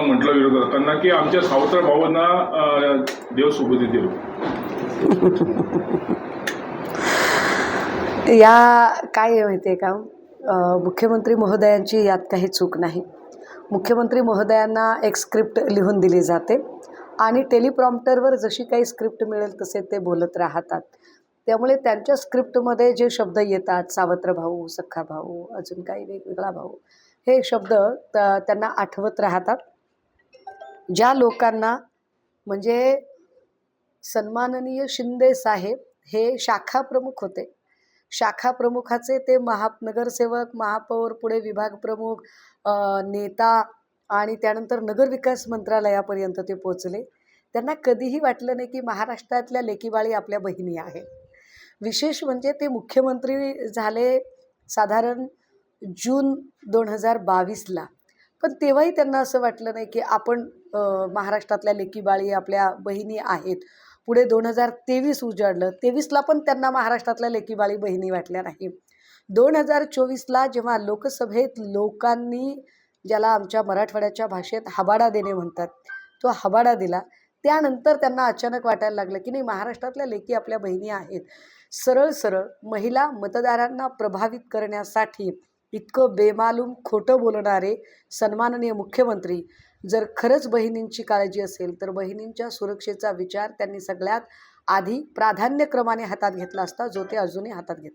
त्यांना म्हटलं विरोधकांना की आमच्या सावत्र भावांना देव सोबती देव या काय आहे माहिती आहे का मुख्यमंत्री महोदयांची यात काही चूक नाही. मुख्यमंत्री महोदयांना एक स्क्रिप्ट लिहून दिली जाते आणि टेलिप्रॉम्प्टरवर जशी काही स्क्रिप्ट मिळेल तसे ते बोलत राहतात. त्यामुळे त्यांच्या स्क्रिप्टमध्ये जे शब्द येतात सावत्र भाऊ सख्खा भाऊ अजून काही वेगवेगळा भाऊ हे शब्द त्यांना आठवत राहतात. ज्या लोकांना म्हणजे सन्माननीय शिंदे साहेब हे शाखा प्रमुख होते. शाखा प्रमुखाचे ते महा नगरसेवक महापौर पुढे विभाग प्रमुख नेता आणि त्यानंतर नगरविकास मंत्रालयापर्यंत ते पोचले त्यांना कधीही वाटलं नाही की महाराष्ट्रातल्या लेकीबाळी आपल्या बहिणी आहेत. विशेष म्हणजे ते मुख्यमंत्री झाले साधारण जून दोन हजार बावीसला. पण तेव्हाही त्यांना असं वाटलं नाही की आपण महाराष्ट्रातल्या लेकीबाळी आपल्या बहिणी आहेत. पुढे दोन हजार तेवीस उजाडलं तेवीसला पण त्यांना महाराष्ट्रातल्या लेकीबाळी बहिणी वाटल्या नाही. दोन हजार चोवीसला जेव्हा लोकसभेत लोकांनी ज्याला आमच्या मराठवाड्याच्या भाषेत हबाडा देणे म्हणतात तो हबाडा दिला. त्यानंतर त्यांना अचानक वाटायला लागलं की नाही महाराष्ट्रातल्या लेकी आपल्या बहिणी आहेत. सरळ सरळ महिला मतदारांना प्रभावित करण्यासाठी इतकं बेमालूम खोटं बोलणारे सन्माननीय मुख्यमंत्री जर खरंच बहिणींची काळजी असेल तर बहिणींच्या सुरक्षेचा विचार त्यांनी सगळ्यात आधी प्राधान्यक्रमाने हातात घेतला असता जो ते अजूनही हातात घेतला